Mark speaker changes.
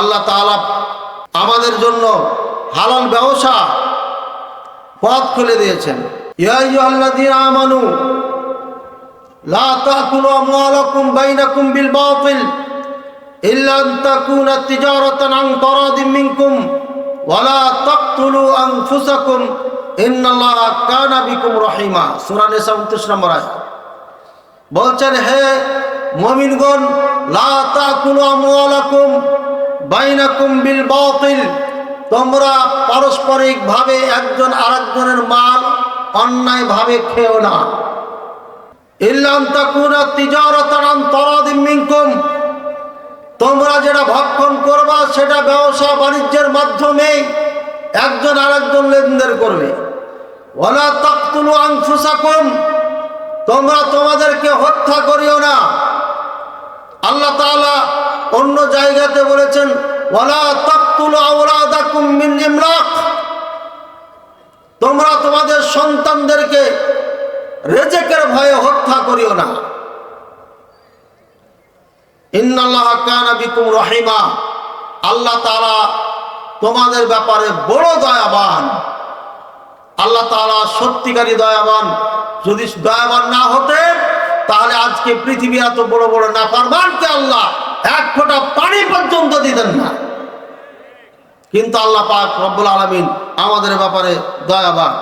Speaker 1: আল্লাহ তাআলা আমাদের জন্য হালাল ব্যবসা পথ খুলে দিয়েছেন। আমানু, লা তাকুলু আমওয়ালাকুম বাইনাকুম বিল বাতিল, ইল্লা আন তাকুনা তিজারাতান আন তারাদিম মিনকুম ওয়ালা তাকতুলু আনফুসাকুম, ইন্নাল্লাহা কানা বিকুম রহিমা। সূরা নিসা 29 নম্বর আয়াত। বলছেন, হে মুমিনগণ, লা তোমরা পারস্পরিক ভাবে একজন আরেকজনের মাল অন্যায় ভাবে খেও না। তোমরা যেটা ভক্ষণ করবা, সেটা ব্যবসা বাণিজ্যের মাধ্যমে একজন আরেকজন লেনদেন করবে। তোমরা তোমাদেরকে হত্যা করিও না। অন্য জায়গাতে বলেছেন, ওয়ালা তাকতুলু তোমরা তোমাদের সন্তানদেরকে রেজেকের ভয়ে হত্যা করিও না। রহিমা। আল্লাহ তাআলা তোমাদের ব্যাপারে বড় দয়াবান। আল্লাহ তাআলা সত্যিকারী দয়াবান। যদি দয়াবান না হতে তাহলে আজকে পৃথিবী এত বড় বড় নাফারমানকে দিতেন না। কিন্তু আল্লাহ পাক রব্বুল আলমিন আমাদের ব্যাপারে দয়াবান।